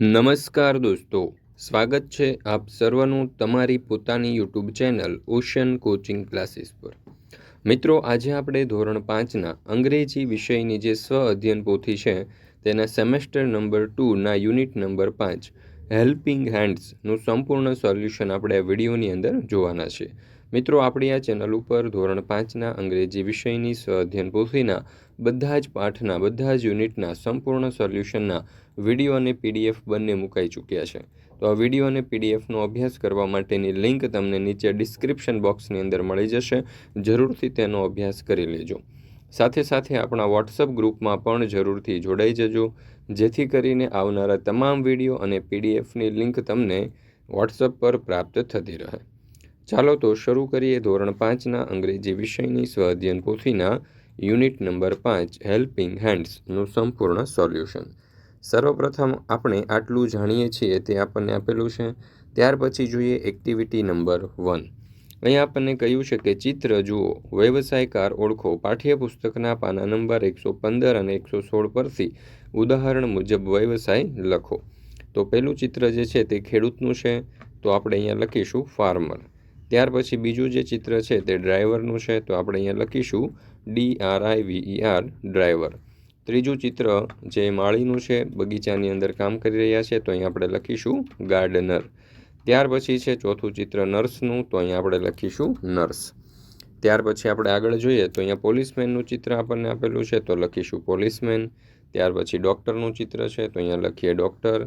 નમસ્કાર દોસ્તો, સ્વાગત છે આપ સર્વનું તમારી પોતાની YouTube channel ocean coaching classes પર. મિત્રો, આજે આપણે ધોરણ પાંચના અંગ્રેજી વિષયની જે સ્વ અધ્યયન પોથી છે, તેના સેમેસ્ટર નંબર ટુના યુનિટ નંબર પાંચ, હેલ્પિંગ હેન્ડ્સનું સંપૂર્ણ સોલ્યુશન આપણે આ વિડીયોની અંદર જોવાના છે. મિત્રો, આપણી આ ચેનલ ઉપર ધોરણ પાંચના અંગ્રેજી વિષયની સ્વઅધ્યયન પોથીના બધા જ પાઠના, બધા જ યુનિટના સંપૂર્ણ સોલ્યુશનના વીડિયો અને પીડીએફ બંને મુકાઈ ચૂક્યા છે. તો આ વીડિયો અને પીડીએફનો અભ્યાસ કરવા માટેની લિંક તમને નીચે ડિસ્ક્રિપ્શન બોક્સની અંદર મળી જશે. જરૂરથી તેનો અભ્યાસ કરી લેજો. સાથે સાથે આપણા વોટ્સઅપ ગ્રુપમાં પણ જરૂરથી જોડાઈ જજો. જેથી કરીને આવનારા તમામ વીડિયો અને પીડીએફની લિંક તમને વોટ્સઅપ પર પ્રાપ્ત થતી રહે. ચાલો તો શરૂ કરીએ ધોરણ પાંચના અંગ્રેજી વિષયની સ્વ અધ્યયન પોથીના યુનિટ નંબર પાંચ, હેલ્પિંગ હેન્ડ્સનું સંપૂર્ણ સોલ્યુશન. સર્વપ્રથમ આપણે આટલું જાણીએ છીએ તે આપણને આપેલું છે. ત્યાર પછી જોઈએ એક્ટિવિટી નંબર વન. અહીં આપણને કહ્યું છે કે ચિત્ર જુઓ. વ્યવસાયકાર ઓળખો. પાઠ્યપુસ્તકના પાના નંબર એકસો પંદર અને એકસો સોળ પરથી ઉદાહરણ મુજબ વ્યવસાય લખો. તો પહેલું ચિત્ર જે છે તે ખેડૂતનું છે. તો આપણે અહીંયા લખીશું ફાર્મર. ત્યાર પછી બીજું જે ચિત્ર છે તે ડ્રાઈવરનું છે, તો આપણે અહીંયા લખીશું D R I V R driver. ત્રીજું ચિત્ર જે માળીનું છે, બગીચાની અંદર કામ કરી રહ્યા છે, તો અહીંયા આપણે લખીશું ગાર્ડનર. ત્યાર પછી છે ચોથું ચિત્ર નર્સનું, તો અહીંયા આપણે લખીશું નર્સ. ત્યાર પછી આપણે આગળ જોઈએ, તો અહીંયા પોલીસમેનનું ચિત્ર આપણને આપેલું છે, તો લખીશું પોલીસમેન. ત્યાર પછી ડૉક્ટરનું ચિત્ર છે, તો અહીંયા લખીએ ડૉક્ટર.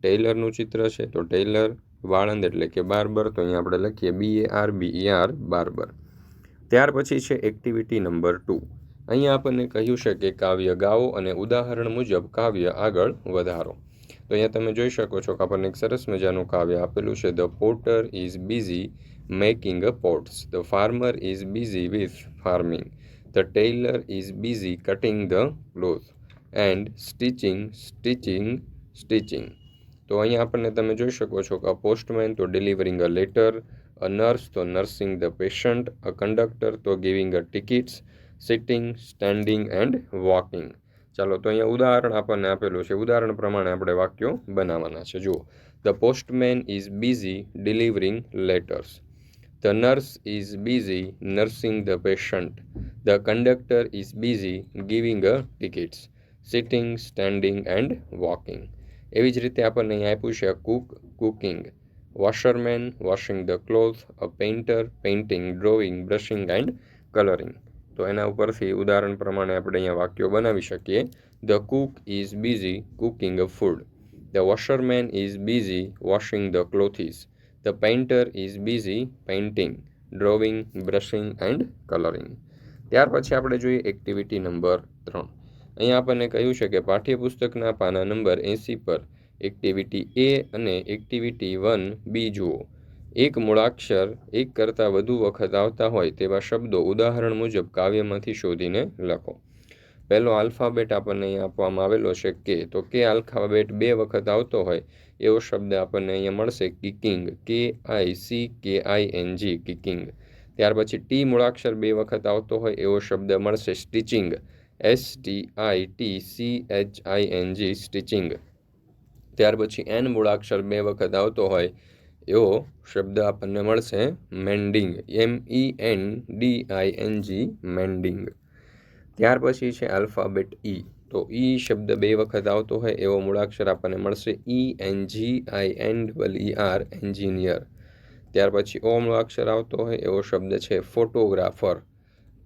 ટેલરનું ચિત્ર છે, તો ટેલર વાળંદ એટલે કે બાર્બર, તો અહીંયા આપણે લખીએ B A R B R barber. ત્યાર પછી છે એક્ટિવિટી નંબર ટુ અહીંયા આપણને કહ્યું છે કે કાવ્ય ગાઓ અને ઉદાહરણ મુજબ કાવ્ય આગળ વધારો. તો અહીંયા તમે જોઈ શકો છો કે આપણને એક સરસ મજાનું કાવ્ય આપેલું છે the potter is busy making a pots the farmer is busy with farming the tailor is busy cutting the cloth and stitching stitching stitching તો અહીંયા આપણને તમે જોઈ શકો છો કે અ પોસ્ટમેન તો delivering a letter a nurse તો nursing the patient a conductor તો giving a tickets sitting standing and walking ચાલો, તો અહીંયા ઉદાહરણ આપણને આપેલું છે. ઉદાહરણ પ્રમાણે આપણે વાક્યો બનાવવાના છે. જુઓ. The postman is busy delivering letters the nurse is busy nursing the patient the conductor is busy giving a tickets sitting standing and walking એવી જ રીતે આપણને અહીં આપ્યું છે cook, cooking washerman washing the cloth a painter painting drawing brushing and colouring તો એના ઉપરથી ઉદાહરણ પ્રમાણે આપણે અહીંયા વાક્યો બનાવી શકીએ. The cook is busy cooking a food the washerman is busy washing the clothes the painter is busy painting drawing brushing and colouring ત્યાર પછી આપણે જોઈએ એક્ટિવિટી નંબર ત્રણ. અહીંયા આપણને કહ્યું છે કે પાઠ્યપુસ્તકના પાના નંબર એંસી પર એક્ટિવિટી એ અને એક્ટિવિટી વન બી જુઓ. એક મૂળાક્ષર એક કરતાં વધુ વખત આવતા હોય તેવા શબ્દો ઉદાહરણ મુજબ કાવ્યમાંથી શોધીને લખો. પહેલો આલ્ફાબેટ આપણને અહીંયા આપવામાં આવેલો છે કે, તો કે આલ્ફાબેટ બે વખત આવતો હોય એવો શબ્દ આપણને અહીંયા મળશે કિકિંગ કે આઈ સી કે આઈ એન જી કિકિંગ ત્યાર પછી ટી મૂળાક્ષર બે વખત આવતો હોય એવો શબ્દ મળશે stitching S T I T C H I N G stitching ત્યાર પછી એન મૂળાક્ષર બે વખત આવતો હોય, એવો શબ્દ આપણને મળશે mending M E N D I N G mending ત્યાર પછી છે આલ્ફાબેટ ઈ તો ઈ શબ્દ બે વખત આવતો હોય, એવો મૂળાક્ષર આપણને મળશે E N G I N double E R engineer ત્યાર પછી ઓ મૂળાક્ષર આવતો હોય, એવો શબ્દ છે photographer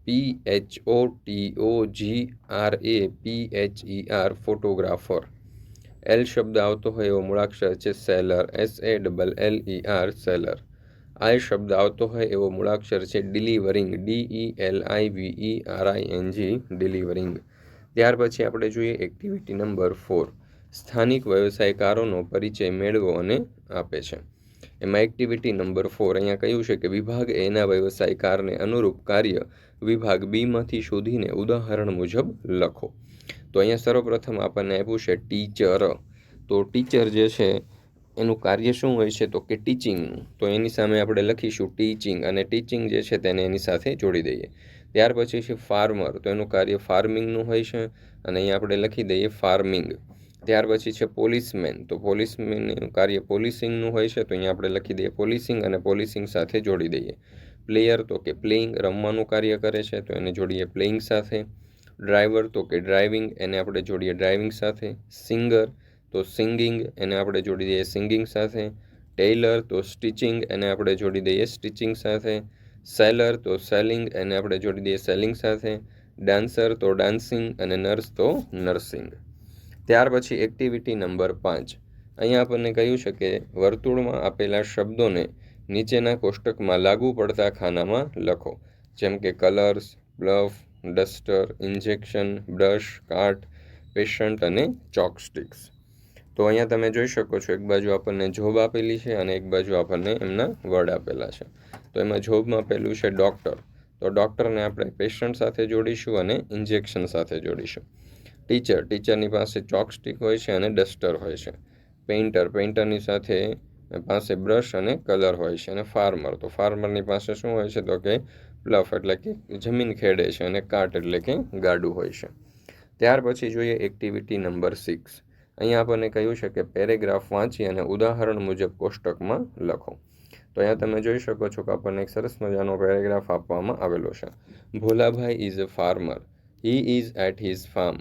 P H O T O G R A P H E R photographer L શબ્દ આવતો હોય એવો મૂળાક્ષર છે seller S A double L E R seller I શબ્દ આવતો હોય એવો મૂળાક્ષર છે delivering D E L I V E R I N G delivering ત્યાર પછી આપણે જોઈએ એક્ટિવિટી નંબર ફોર સ્થાનિક વ્યવસાયકારોનો પરિચય મેળવો અને આપે છે. એમાં એક્ટિવિટી નંબર ફોર અહીંયા કહ્યું છે કે વિભાગ એના વ્યવસાયકારને અનુરૂપ કાર્ય વિભાગ બીમાંથી શોધીને ઉદાહરણ મુજબ લખો. તો અહીંયા સર્વપ્રથમ આપણને આપ્યું છે ટીચર. તો ટીચર જે છે, એનું કાર્ય શું હોય છે? તો કે ટીચિંગનું તો એની સામે આપણે લખીશું ટીચિંગ અને ટીચિંગ જે છે તેને એની સાથે જોડી દઈએ. ત્યાર પછી છે ફાર્મર. તો એનું કાર્ય ફાર્મિંગનું હોય છે અને અહીંયા આપણે લખી દઈએ ફાર્મિંગ. ત્યાર પછી છે પોલીસમેન. તો પોલીસમેનનું કાર્ય પોલીસિંગનું હોય છે, તો અહીંયા આપણે લખી દઈએ પોલીસિંગ અને પોલીસિંગ સાથે જોડી દઈએ. પ્લેયર તો કે પ્લેઇંગ રમવાનું કાર્ય કરે છે, તો એને જોડીએ પ્લેઇંગ સાથે. ડ્રાઈવર તો કે ડ્રાઇવિંગ, એને આપણે જોડીએ ડ્રાઇવિંગ સાથે. સિંગર તો સિંગિંગ, એને આપણે જોડી દઈએ સિંગિંગ સાથે. ટેલર તો સ્ટિચિંગ, એને આપણે જોડી દઈએ સ્ટિચિંગ સાથે. સેલર તો સેલિંગ, એને આપણે જોડી દઈએ સેલિંગ સાથે. ડાન્સર તો ડાન્સિંગ અને નર્સ તો નર્સિંગ. ત્યાર પછી એક્ટિવિટી નંબર પાંચ. અહીંયા આપણને કહ્યું છે કે વર્તુળમાં આપેલા શબ્દોને નીચેના કોષ્ટકમાં લાગુ પડતા ખાનામાં લખો. જેમ કે colours bluff duster injection brush cart patient અને ચોકસ્ટિક્સ તો અહીંયા તમે જોઈ શકો છો, એક બાજુ આપણને જોબ આપેલી છે અને એક બાજુ આપણને એમના વર્ડ આપેલા છે. તો એમાં જોબમાં પહેલું છે ડૉક્ટર તો ડૉક્ટરને આપણે પેશન્ટ સાથે જોડીશું અને ઇન્જેક્શન સાથે જોડીશું. ટીચર, ટીચરની પાસે ચોકસ્ટિક હોય છે અને ડસ્ટર હોય છે. પેઇન્ટર, પેઇન્ટરની સાથે પાસે બ્રશ અને કલર હોય છે અને ફાર્મર. તો ફાર્મરની પાસે શું હોય છે? તો કે પ્લફ એટલે કે જમીન ખેડે છે અને કાટ, એટલે કે ગાડું હોય છે. ત્યાર પછી જોઈએ એક્ટિવિટી નંબર સિક્સ. અહીંયા આપણને કહ્યું છે કે પેરેગ્રાફ વાંચી અને ઉદાહરણ મુજબ કોષ્ટકમાં લખો. તો અહીંયા તમે જોઈ શકો છો કે આપણને એક સરસ મજાનો પેરેગ્રાફ આપવામાં આવેલો છે. Bholabhai is a farmer. He is at his farm.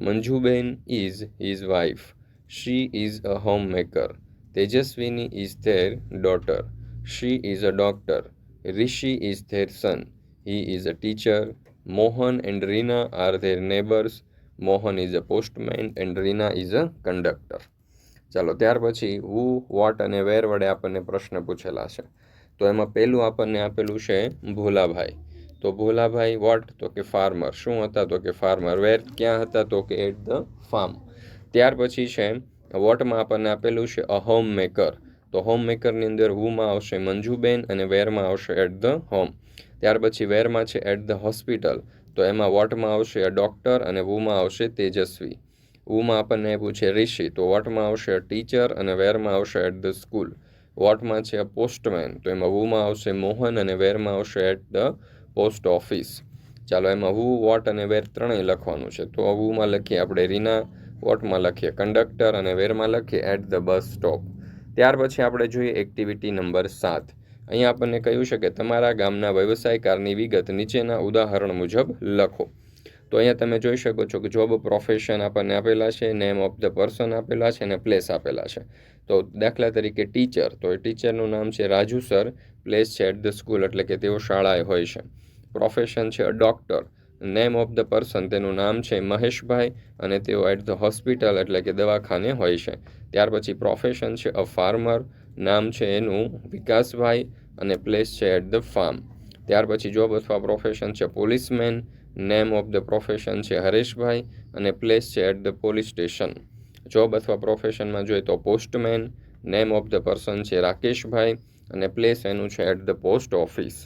Manjuben is his wife. She is a home maker Tejaswini is their daughter. She is a doctor. Rishi is their son. He is a teacher. Mohan and Reena are their neighbours. Mohan is a postman and Reena is a conductor. ચાલો, ત્યાર પછી હુ vote અને વેર વડે આપણને પ્રશ્ન પૂછેલા છે. તો એમાં પહેલું આપણને આપેલું છે ભોલાભાઈ. તો ભોલાભાઈ વોટ તો કે ફાર્મર શું હતા? તો કે ફાર્મર વેર ક્યાં હતા? તો કે એટ ધ ફાર્મ ત્યાર પછી છે વોટમાં આપણને આપેલું છે અ હોમ મેકર તો હોમ મેકરની અંદર હુમાં આવશે મંજુબેન અને વેરમાં આવશે એટ ધ હોમ ત્યાર પછી વેરમાં છે એટ ધ હોસ્પિટલ તો એમાં વોટમાં આવશે અ ડૉક્ટર અને વુમાં આવશે તેજસ્વી. ઉમાં આપણને પૂછે ઋષિ. તો વોટમાં આવશે ટીચર અને વેરમાં આવશે એટ ધ સ્કૂલ વોટમાં છે પોસ્ટમેન તો એમાં વુમાં આવશે મોહન અને વેરમાં આવશે એટ ધ પોસ્ટ ઓફિસ. ચાલો, એમાં હુ વોટ અને વેર ત્રણેય લખવાનું છે. તો હુમાં લખીએ આપણે રીના વોટમાં લખીએ કંડક્ટર અને વેરમાં લખીએ એટ ધ બસ સ્ટોપ ત્યાર પછી આપણે જોઈએ એક્ટિવિટી નંબર સાત. અહીંયા આપણને કહ્યું છે કે તમારા ગામના વ્યવસાયકારની વિગત નીચેના ઉદાહરણ મુજબ લખો. તો અહીંયા તમે જોઈ શકો છો કે જોબ પ્રોફેશન આપણને આપેલા છે નેમ ઓફ ધ પર્સન આપેલા છે અને પ્લેસ આપેલા છે. તો દાખલા તરીકે ટીચર તો એ ટીચરનું નામ છે રાજુ સર. પ્લેસ છે એટ ધ સ્કૂલ એટલે કે તેઓ શાળાએ હોય છે. પ્રોફેશન છે a doctor. Name of the person તેનું નામ છે મહેશભાઈ અને તેઓ એટ ધ હોસ્પિટલ એટલે કે દવાખાને હોય છે. ત્યાર પછી પ્રોફેશન છે અ ફાર્મર નામ છે એનું વિકાસભાઈ અને પ્લેસ છે એટ ધ ફાર્મ ત્યાર પછી જોબ અથવા પ્રોફેશન છે policeman name of the profession છે, હરેશભાઈ અને પ્લેસ છે at the police station job અથવા પ્રોફેશનમાં જોઈએ તો postman name of the person છે, રાકેશભાઈ અને પ્લેસ એનું છે એટ ધ પોસ્ટ ઓફિસ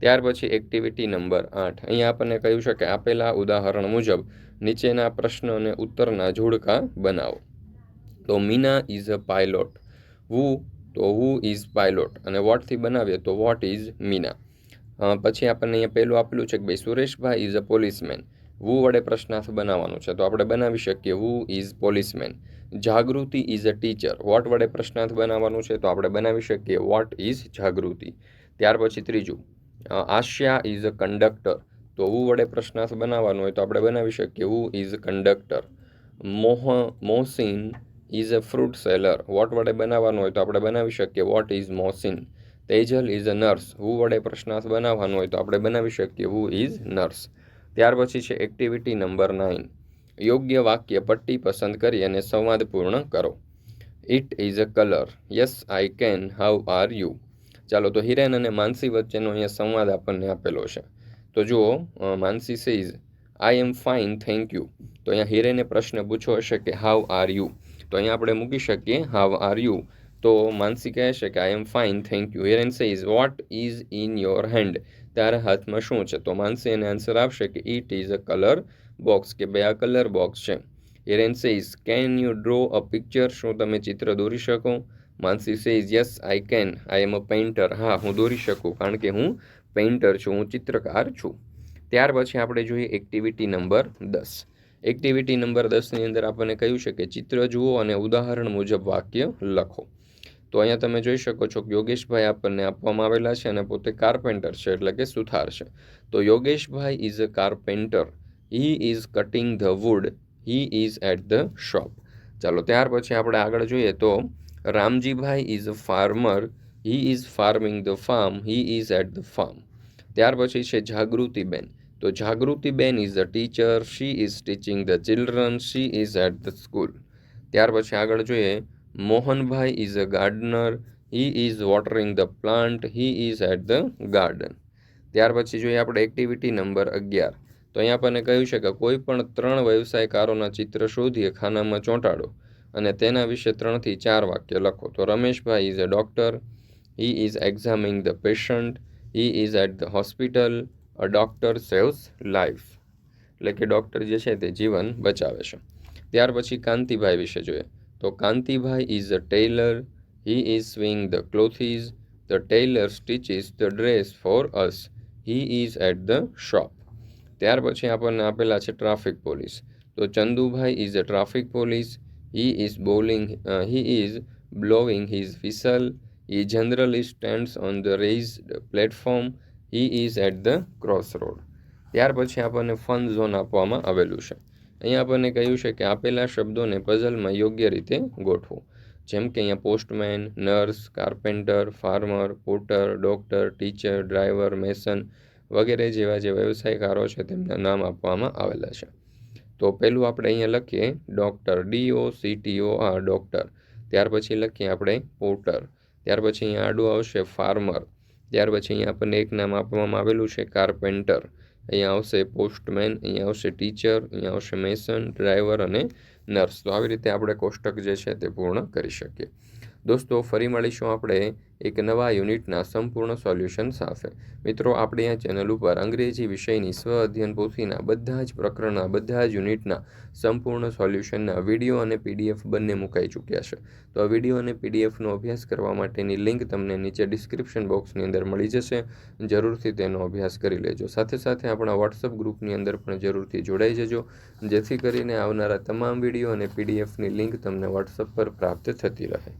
ત્યાર પછી એક્ટિવિટી નંબર આઠ. અહીંયા આપણને કહ્યું છે કે આપેલા ઉદાહરણ મુજબ નીચેના પ્રશ્ન અને ઉત્તરના જોડકા બનાવો. તો Meena is a pilot. Who? તો વુ ઇઝ પાયલોટ. અને વોટથી બનાવીએ તો વોટ ઇઝ મીના. પછી આપણને અહીંયા પહેલું આપેલું છે કે ભાઈ Sureshbhai is a policeman. Who વડે પ્રશ્નાર્થ બનાવવાનું છે. તો આપણે બનાવી શકીએ who is policeman. Jagruti is a teacher. What વડે પ્રશ્નાર્થ બનાવવાનું છે તો આપણે બનાવી શકીએ વોટ ઇઝ જાગૃતિ. ત્યાર પછી ત્રીજું. આશા ઇઝ અ કંડક્ટર તો વુ વડે પ્રશ્નાર્થ બનાવવાનું હોય તો આપણે બનાવી શકીએ. હુ ઇઝ કંડક્ટર મોહ, Mohsin is a fruit seller what વડે બનાવવાનું હોય તો આપણે બનાવી શકીએ. What is Mohsin? Tejal is a nurse who વડે પ્રશ્નાર્થ બનાવવાનું હોય તો આપણે બનાવી શકીએ. હુ ઇઝ નર્સ ત્યાર પછી છે એક્ટિવિટી નંબર નાઇન યોગ્ય વાક્ય પટ્ટી પસંદ કરી અને સંવાદ પૂર્ણ કરો. It is a colour yes I can how are you ચાલો, તો હિરેન અને માનસી વચ્ચેનો અહીંયા સંવાદ આપણને આપેલો છે. તો જુઓ Mansi says I am fine thank you તો અહીંયા હિરેને પ્રશ્ન પૂછ્યો હશે કે હાવ આર યુ તો અહીંયા આપણે મૂકી શકીએ હાવ આર યુ તો માનસી કહે છે કે I am fine thank you Hiren says what is in your hand તારા હાથમાં શું છે? તો માનસી એને આન્સર આપશે કે it is a colour box કે બે આ કલર બોક્સ છે. Hiren says can you draw a picture શું તમે ચિત્ર દોરી શકો? Mansi says yes I can I am a painter હા, હું દોરી શકું, કારણ કે હું પેઇન્ટર છું, હું ચિત્રકાર છું. ત્યાર પછી આપણે જોઈએ એક્ટિવિટી નંબર દસ. એક્ટિવિટી નંબર દસની અંદર આપણને કહ્યું છે કે ચિત્ર જુઓ અને ઉદાહરણ મુજબ વાક્ય લખો. તો અહીંયા તમે જોઈ શકો છો કે યોગેશભાઈ આપણને આપવામાં આવેલા છે અને પોતે કાર્પેન્ટર છે, એટલે કે સુથાર છે. તો Yogeshbhai is a carpenter he is cutting the wood he is at the shop ચાલો, ત્યાર પછી આપણે આગળ જોઈએ તો Ramjibhai is a farmer he is farming the farm he is at the farm ત્યાર પછી છે જાગૃતિબેન. તો Jagrutiben is a teacher she is teaching the children she is at the school ત્યાર પછી આગળ જોઈએ, Mohanbhai is a gardener he is watering the plant he is at the garden ત્યાર પછી જોઈએ આપણે એક્ટિવિટી નંબર અગિયાર. તો અહીંયા આપણને કહ્યું છે કે કોઈ પણ ત્રણ વ્યવસાયકારોના ચિત્ર શોધીએ, ખાનામાં ચોંટાડો. અને તેના વિશે ત્રણથી ચાર વાક્ય લખો. તો Rameshbhai is a doctor he is examining the patient he is at the hospital a doctor saves life એટલે કે ડૉક્ટર જે છે તે જીવન બચાવે છે. ત્યાર પછી કાંતિભાઈ વિશે જોઈએ. તો Kantibhai is a tailor he is sewing the clothes the tailor stitches the dress for us he is at the shop ત્યાર પછી આપણને આપેલા છે ટ્રાફિક પોલીસ તો Chandubhai is a traffic police he is blowing he is is blowing his whistle. Generally stands on the the platform he is at the cross road ત્યાર પછી આપણને fun zone આપવામાં આવેલું છે. અહીંયા આપણને કહ્યું છે કે આપેલા શબ્દોને પઝલમાં યોગ્ય રીતે ગોઠવો. જેમ કે અહીંયા postman nurse carpenter farmer potter doctor teacher driver mason વગેરે જેવા જે વ્યવસાયકારો છે તેમના નામ આપવામાં આવેલા છે. તો પહેલું આપણે અહીંયા લખીએ doctor D O C T O આ ડૉક્ટર. ત્યાર પછી લખીએ આપણે પોર્ટર. ત્યાર પછી અહીંયા આડું આવશે ફાર્મર. ત્યાર પછી અહીંયા આપણને એક નામ આપવામાં આવેલું છે કાર્પેન્ટર. અહીંયા આવશે પોસ્ટમેન, અહીંયા આવશે ટીચર, અહીંયા આવશે મેસન, ડ્રાઈવર અને નર્સ. તો આવી રીતે આપણે કોષ્ટક જે છે તે પૂર્ણ કરી શકીએ. દોસ્તો, ફરી મળીશું આપણે એક નવા યુનિટના સંપૂર્ણ સોલ્યુશન સાથે. મિત્રો, આપણે આ ચેનલ ઉપર અંગ્રેજી વિષયની સ્વ અધ્યયન પોથીના બધા જ પ્રકરણના બધા જ યુનિટના સંપૂર્ણ સોલ્યુશનના વીડિયો અને પીડીએફ બંને મુકાઈ ચૂક્યા છે. તો આ વીડિયો અને પીડીએફનો અભ્યાસ કરવા માટેની લિંક તમને નીચે ડિસ્ક્રિપ્શન બોક્સની અંદર મળી જશે. જરૂરથી તેનો અભ્યાસ કરી લેજો. સાથે સાથે આપણા વોટ્સઅપ ગ્રુપની અંદર પણ જરૂરથી જોડાઈ જજો. જેથી કરીને આવનારા તમામ વીડિયો અને પીડીએફની લિંક તમને વોટ્સઅપ પર પ્રાપ્ત થતી રહે.